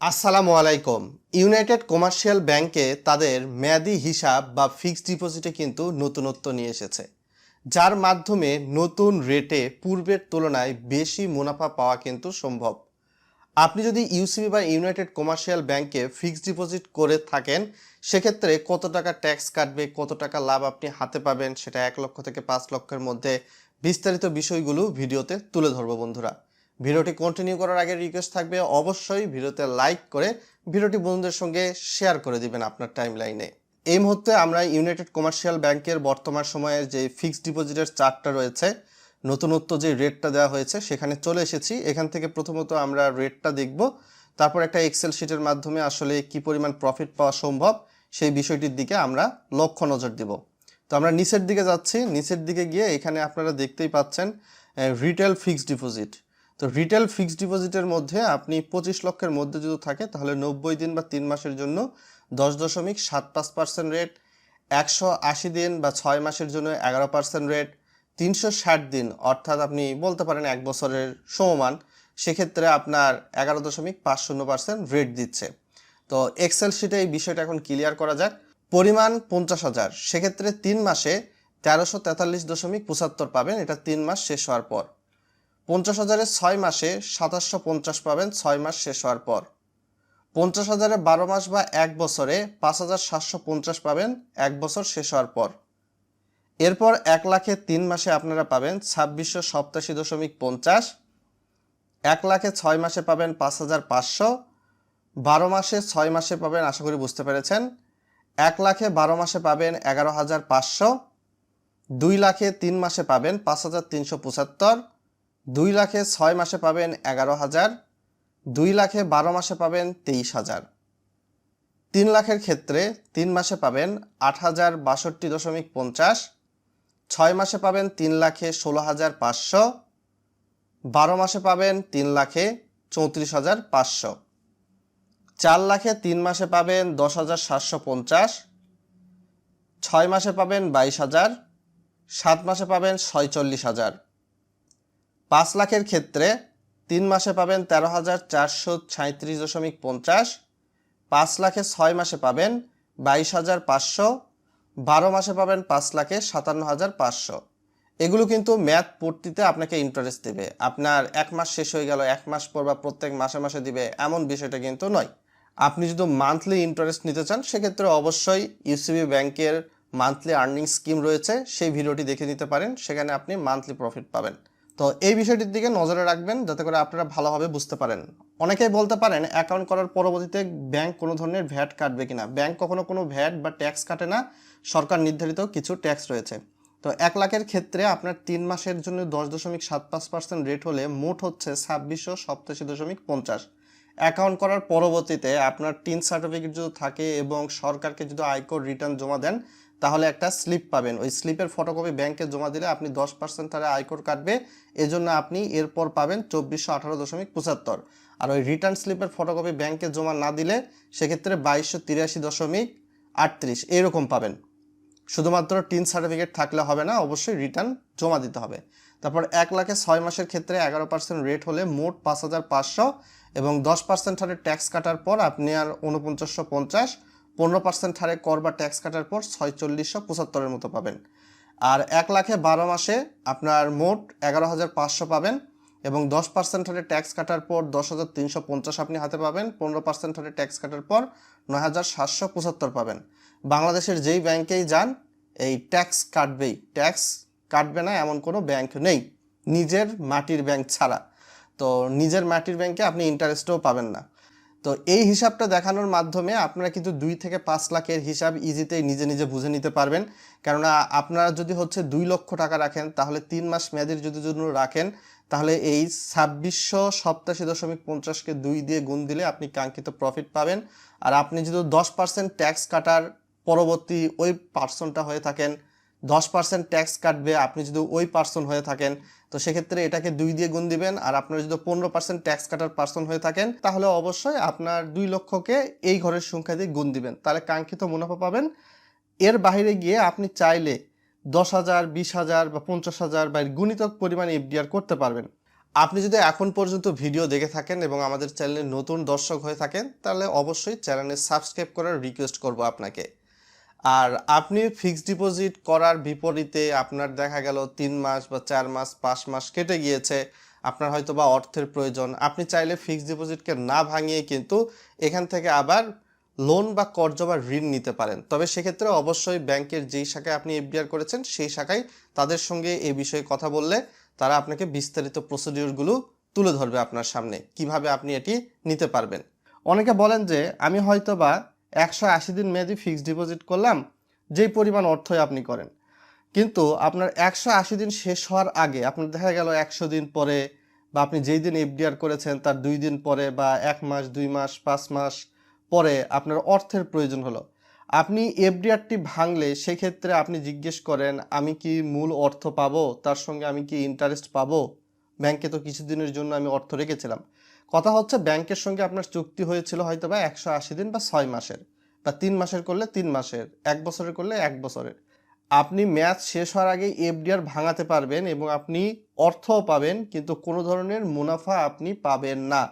আসসালামু আলাইকুম। United commercial ব্যাংকে তাদের মেয়াদি হিসাব বা ফিক্সড ডিপোজিটে কিন্তু নতুনত্ব নিয়ে এসেছে, যার মাধ্যমে নতুন রেটে পূর্বের তুলনায় বেশি মুনাফা পাওয়া কিন্তু সম্ভব। আপনি যদি ইউসিবি বা ইউনাইটেড কমার্শিয়াল ব্যাংকে ফিক্সড ডিপোজিট করে থাকেন, সেক্ষেত্রে কত টাকা ট্যাক্স কাটবে, কত টাকা লাভ আপনি হাতে পাবেন, সেটা এক লক্ষ থেকে পাঁচ লক্ষের মধ্যে বিস্তারিত বিষয়গুলো ভিডিওতে তুলে ধরবো বন্ধুরা। ভিডিওটি কন্টিনিউ করার আগে রিকোয়েস্ট থাকবে, অবশ্যই ভিডিওতে লাইক করে ভিডিওটি বন্ধুদের সঙ্গে শেয়ার করে দিবেন আপনার টাইম লাইনে এই মুহূর্তে আমরা ইউনাইটেড কমার্শিয়াল ব্যাংকের বর্তমান সময়ের যে ফিক্সড ডিপোজিটের চার্টটা রয়েছে, নতুনত্ব যে রেটটা দেওয়া হয়েছে, সেখানে চলে এসেছি। এখান থেকে প্রথমত আমরা রেটটা দেখব, তারপর একটা এক্সেল শিটের মাধ্যমে আসলে কি পরিমাণ প্রফিট পাওয়া সম্ভব, সেই বিষয়টির দিকে আমরা লক্ষ্য নজর দিব। তো আমরা নিচের দিকে যাচ্ছি। নিচের দিকে গিয়ে এখানে আপনারা দেখতেই পাচ্ছেন রিটেল ফিক্সড ডিপোজিট তো রিটেল ফিক্সড ডিপোজিটের মধ্যে আপনি পঁচিশ লক্ষের মধ্যে যদি থাকে, তাহলে নব্বই দিন বা তিন মাসের জন্য দশ দশমিক সাত পাঁচ পার্সেন্ট রেট একশো আশি দিন বা ছয় মাসের জন্য এগারো পার্সেন্ট রেট তিনশো ষাট দিন, অর্থাৎ আপনি বলতে পারেন এক বছরের সমমান, সেক্ষেত্রে আপনার এগারো দশমিক পাঁচ শূন্য পার্সেন্ট রেট দিচ্ছে। তো এক্সেল শিটে এই বিষয়টা এখন ক্লিয়ার করা যাক। পরিমাণ পঞ্চাশ হাজার, সেক্ষেত্রে তিন মাসে তেরোশো তেতাল্লিশ দশমিক পঁচাত্তর পাবেন, এটা তিন মাস শেষ হওয়ার পর। পঞ্চাশ হাজারের ছয় মাসে সাতাশশো পঞ্চাশ পাবেন, ছয় মাস শেষ হওয়ার পর। পঞ্চাশ হাজারে বারো মাস বা এক বছরে পাঁচ হাজার সাতশো পঞ্চাশ পাবেন, এক বছর শেষ হওয়ার পর। এরপর এক লাখে তিন মাসে আপনারা পাবেন ছাব্বিশশো সপ্তাশি দশমিক পঞ্চাশ, এক লাখে ছয় মাসে পাবেন পাঁচ হাজার পাঁচশো, বারো মাসে ছয় মাসে পাবেন, আশা করি বুঝতে পেরেছেন, এক লাখে বারো মাসে পাবেন এগারো হাজার পাঁচশো, দুই লাখে তিন মাসে পাবেন পাঁচ হাজার তিনশো পঁচাত্তর দুই লাখে ছয় মাসে পাবেন এগারো হাজার, দুই লাখে বারো মাসে পাবেন তেইশ হাজার। তিন লাখের ক্ষেত্রে তিন মাসে পাবেন আট হাজার বাষট্টি দশমিক পঞ্চাশ, ছয় মাসে পাবেন তিন লাখে ষোলো হাজার পাঁচশো, বারো মাসে পাবেন তিন লাখে চৌত্রিশ হাজার পাঁচশো। চার লাখে তিন মাসে পাবেন দশ হাজার সাতশো পঞ্চাশ, ছয় মাসে পাবেন বাইশ হাজার, সাত মাসে পাবেন ছয়চল্লিশ হাজার। পাঁচ লাখের ক্ষেত্রে তিন মাসে পাবেন তেরো হাজার চারশো সাঁত্রিশ দশমিক পঞ্চাশ, পাঁচ লাখে ছয় মাসে পাবেন বাইশ হাজার পাঁচশো, বারো মাসে পাবেন পাঁচ লাখে সাতান্ন হাজার পাঁচশো। এগুলো কিন্তু ম্যাথ পড়তিতে আপনাকে ইন্টারেস্ট দেবে। আপনার এক মাস শেষ হয়ে গেল, এক মাস পর বা প্রত্যেক মাসে মাসে দিবে, এমন বিষয়টা কিন্তু নয়। আপনি যদি মান্থলি ইন্টারেস্ট নিতে চান, সেক্ষেত্রে অবশ্যই ইউসিবি ব্যাংকের মান্থলি আর্নিং স্কিম রয়েছে, সেই ভিডিওটি দেখে নিতে পারেন, সেখানে আপনি মান্থলি প্রফিট পাবেন। তো এই বিষয়টির দিকে নজরে রাখবেন যাতে করে আপনারা ভালোভাবে বুঝতে পারেন। অনেকেই বলতে পারেন অ্যাকাউন্ট করার পরবর্তীতে ব্যাংক কোনো ধরনের ভ্যাট কাটবে কিনা। ব্যাংক কখনো কোনো ভ্যাট বা ট্যাক্স কাটে না। সরকার নির্ধারিত কিছু ট্যাক্স রয়েছে। তো এক লাখের ক্ষেত্রে আপনার তিন মাসের জন্য দশ দশমিক সাত পাঁচ পার্সেন্ট রেট হলে মোট হচ্ছে ছাব্বিশশো সপ্তাশি দশমিক পঞ্চাশ। অ্যাকাউন্ট করার পরবর্তীতে আপনার টিন সার্টিফিকেট যদি থাকে এবং সরকারকে যদি আয়কর রিটার্ন জমা দেন তাহলে একটা স্লিপ পাবেন। ওই স্লিপের ফটোকপি ব্যাংকে জমা দিলে আপনি দশ পার্সেন্ট তারা আয়কর কাটবে। এজন্য আপনি এরপর পাবেন চব্বিশশো আঠারো দশমিক পঁচাত্তর। আর ওই রিটার্ন স্লিপের ফটোকপি ব্যাংকে জমা না দিলে সেক্ষেত্রে বাইশশো তিরাশি দশমিক আটত্রিশ। এরকম পাবেন। শুধুমাত্র টিন সার্টিফিকেট থাকলে হবে না, অবশ্যই রিটার্ন জমা দিতে হবে। তারপর এক লাখে ছয় মাসের ক্ষেত্রে এগারো পার্সেন্ট রেট হলে মোট পাঁচ হাজার পাঁচশো এবং দশ পার্সেন্ট হারে ট্যাক্স কাটার পর আপনি আর উনপঞ্চাশশো পঞ্চাশ পনেরো পার্সেন্ট হারে কর বা ট্যাক্স কাটার পর ছয়চল্লিশশো পঁচাত্তরের মতো পাবেন। আর এক লাখে বারো মাসে আপনার মোট এগারো হাজার পাঁচশো পাবেন এবং দশ পার্সেন্ট হারে ট্যাক্স কাটার পর দশ হাজার তিনশো পঞ্চাশ আপনি হাতে পাবেন, পনেরো পার্সেন্ট হারে ট্যাক্স কাটার পর নয় হাজার সাতশো পঁচাত্তর পাবেন। বাংলাদেশের যেই ব্যাংকেই যান, এই ট্যাক্স কাটবেই। ট্যাক্স কাটবে না, এমন কোনো ব্যাংক নেই। নিজের মাটির ব্যাংক ছাড়া। তো নিজের মাটির ব্যাংকে আপনি ইন্টারেস্টও পাবেন না। তো এই হিসাবটা দেখানোর মাধ্যমে আপনারা কিন্তু দুই থেকে পাঁচ লাখের হিসাব ইজিতেই নিজে নিজে বুঝে নিতে পারবেন। কেননা আপনারা যদি হচ্ছে দুই লক্ষ টাকা রাখেন, তাহলে তিন মাস মেয়াদের যদি জন্য রাখেন, তাহলে এই ছাব্বিশশো সপ্তাশি দশমিক পঞ্চাশকে দুই দিয়ে গুণ দিলে আপনি কাঙ্ক্ষিত প্রফিট পাবেন। আর আপনি যদি দশ পার্সেন্ট ট্যাক্স কাটার পরবর্তী ওই পার্সনটা হয়ে থাকেন দশ পার্সেন্ট ট্যাক্স কাটবে, আপনি যদি ওই পার্সন হয়ে থাকেন, তো সেক্ষেত্রে এটাকে দুই দিয়ে গুণ দিবেন, আর আপনার যদি পনেরো পার্সেন্ট ট্যাক্স কাটার পার্সন হয়ে থাকেন, তাহলে অবশ্যই আপনার দুই লক্ষকে এই ঘরের সংখ্যা দিয়ে গুণ দিবেন। তাহলে কাঙ্ক্ষিত মুনাফা পাবেন। এর বাইরে গিয়ে আপনি চাইলে দশ হাজার, বিশ হাজার বা পঞ্চাশ হাজার বা গুণিতক পরিমাণ এফডিআর করতে পারবেন। আপনি যদি এখন পর্যন্ত ভিডিও দেখে থাকেন এবং আমাদের চ্যানেলে নতুন দর্শক হয়ে থাকেন, তাহলে অবশ্যই চ্যানেলে সাবস্ক্রাইব করার রিকোয়েস্ট করব আপনাকে। আর আপনি ফিক্সড ডিপোজিট করার বিপরীতে আপনার দেখা গেল তিন মাস বা চার মাস, পাঁচ মাস কেটে গিয়েছে, আপনার হয়তো বা অর্থের প্রয়োজন। আপনি চাইলে ফিক্সড ডিপোজিটকে না ভাঙিয়ে কিন্তু এখান থেকে আবার লোন বা কর্জ বা ঋণ নিতে পারেন। তবে সেক্ষেত্রে অবশ্যই ব্যাংকের যেই শাখায় আপনি এফডিআর করেছেন, সেই শাখায় তাদের সঙ্গে এ বিষয়ে কথা বললে তারা আপনাকে বিস্তারিত প্রসিডিওরগুলো তুলে ধরবে আপনার সামনে, কীভাবে আপনি এটি নিতে পারবেন। অনেকে বলেন যে, আমি হয়তো বা একশো আশি দিন মেয়াদি ফিক্সড ডিপোজিট করলাম, যেই পরিমাণ অর্থই আপনি করেন। কিন্তু আপনার একশো আশি দিন শেষ হওয়ার আগে আপনার দেখা গেল একশো দিন পরে বা আপনি যেই দিন এফডিআর করেছেন তার দুই দিন পরে বা এক মাস, দুই মাস, পাঁচ মাস পরে আপনার অর্থের প্রয়োজন হলো। আপনি এফডিআরটি ভাঙলে সেক্ষেত্রে আপনি জিজ্ঞেস করেন, আমি কি মূল অর্থ পাবো? তার সঙ্গে আমি কি ইন্টারেস্ট পাবো? ব্যাংকে তো কিছুদিনের জন্য আমি অর্থ রেখেছিলাম। কথা হচ্ছে ব্যাংকের সঙ্গে আপনার চুক্তি হয়েছিল হয়তো বা একশো আশি দিন বা ছয় মাসের। বা তিন মাসের করলে তিন মাসের, এক বছরের করলে এক বছরের। আপনি ম্যাচ শেষ হওয়ার আগে এফডিআর ভাঙাতে পারবেন এবং আপনি অর্থও পাবেন, কিন্তু কোনো ধরনের মুনাফা আপনি পাবেন না।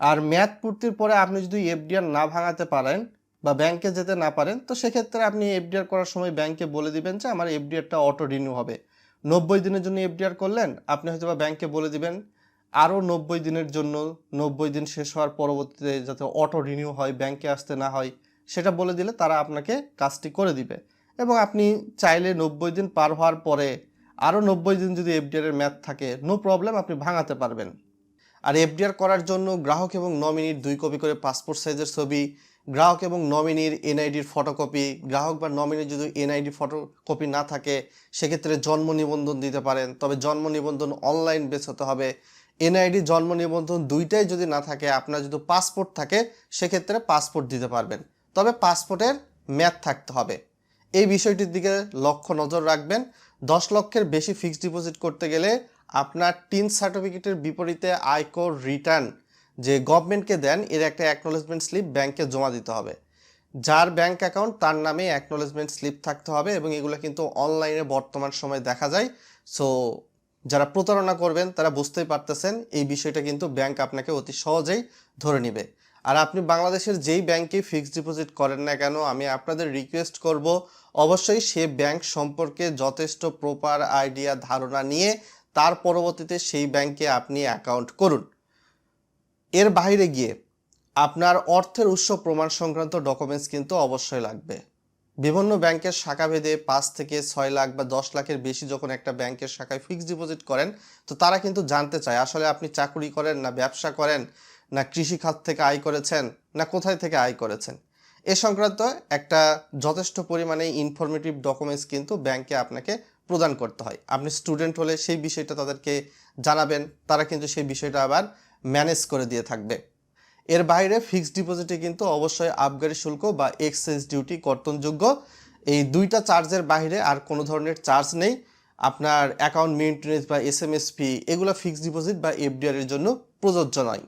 আর ম্যাচ পূর্তির পরে আপনি যদি এফডিআর না ভাঙাতে পারেন বা ব্যাংকে যেতে না পারেন, তো সেক্ষেত্রে আপনি এফডিআর করার সময় ব্যাংকে বলে দিবেন যে আমার এফডিআরটা অটো রিনিউ হবে। নব্বই দিনের জন্য এফডিআর করলেন, আপনি হয়তো বা ব্যাংকে বলে দিবেন আরও নব্বই দিনের জন্য নব্বই দিন শেষ হওয়ার পরবর্তীতে যাতে অটো রিনিউ হয় ব্যাংকে আসতে না হয়, সেটা বলে দিলে তারা আপনাকে কাজটি করে দিবে। এবং আপনি চাইলে নব্বই দিন পার হওয়ার পরে আরও নব্বই দিন যদি এফডিআর এর ম্যাথ থাকে নো প্রবলেম আপনি ভাঙাতে পারবেন। আর এফডিআর করার জন্য গ্রাহক এবং নমিনির দুই কপি করে পাসপোর্ট সাইজের ছবি, গ্রাহক এবং নমিনির এনআইডির ফটোকপি গ্রাহক বা নমিনির যদি এনআইডি ফটোকপি না থাকে, সেক্ষেত্রে জন্ম নিবন্ধন দিতে পারেন। তবে জন্ম নিবন্ধন অনলাইন বেস হতে হবে। এনআইডি, জন্ম নিবন্ধন দুইটাই যদি না থাকে, আপনার যদি পাসপোর্ট থাকে, সেক্ষেত্রে পাসপোর্ট দিতে পারবেন। তবে পাসপোর্টের ম্যাথ থাকতে হবে। এই বিষয়টির দিকে লক্ষ্য নজর রাখবেন। দশ লক্ষের বেশি ফিক্সড ডিপোজিট করতে গেলে আপনার টিন সার্টিফিকেটের বিপরীতে আয়কর রিটার্ন যে গভর্নমেন্টকে দেন, এর একটা অ্যাকনোলেজমেন্ট স্লিপ ব্যাংকে জমা দিতে হবে। যার ব্যাংক অ্যাকাউন্ট, তার নামে অ্যাকনোলেজমেন্ট স্লিপ থাকতে হবে এবং এগুলো কিন্তু অনলাইনে বর্তমান সময় দেখা যায়। সো যারা প্রতারণা করবেন, তারা বুঝতেই পারতেছেন এই বিষয়টা কিন্তু ব্যাংক আপনাকে অতি সহজেই ধরে নেবে। আর আপনি বাংলাদেশের যেই ব্যাংকে ফিক্সড ডিপোজিট করেন না কেন, আমি আপনাদের রিকোয়েস্ট করব, অবশ্যই সে ব্যাংক সম্পর্কে যথেষ্ট প্রপার আইডিয়া ধারণা নিয়ে তার পরবর্তীতে সেই ব্যাংকে আপনি অ্যাকাউন্ট করুন। এর বাইরে গিয়ে আপনার অর্থের উৎস প্রমাণ সংক্রান্ত ডকুমেন্টস কিন্তু অবশ্যই লাগবে। বিভিন্ন ব্যাংকের শাখা ভেদে পাঁচ থেকে ছয় লাখ বা দশ লাখের বেশি যখন একটা ব্যাংকের শাখায় ফিক্সড ডিপোজিট করেন, তো তারা কিন্তু জানতে চায়, আসলে আপনি চাকুরি করেন না, ব্যবসা করেন না, কৃষি খাত থেকে আয় করেছেন না কোথায় থেকে আয় করেছেন? এ সংক্রান্ত একটা যথেষ্ট পরিমাণে ইনফরমেটিভ ডকুমেন্টস কিন্তু ব্যাংকে আপনাকে প্রদান করতে হয়। আপনি স্টুডেন্ট হলে সেই বিষয়টা তাদেরকে জানাবেন, তারা কিন্তু সেই বিষয়টা আবার ম্যানেজ করে দিয়ে থাকবে। এর বাইরে ফিক্সড ডিপোজিটে কিন্তু অবশ্যই আবগারি শুল্ক বা এক্সচেঞ্জ ডিউটি কর্তনযোগ্য। এই দুইটা চার্জের বাইরে আর কোনো ধরনের চার্জ নেই। আপনার অ্যাকাউন্ট মেনটেন্স বা এস এম এস ফি এগুলো ফিক্সড ডিপোজিট বা এফডিআর এর জন্য প্রযোজ্য নয়।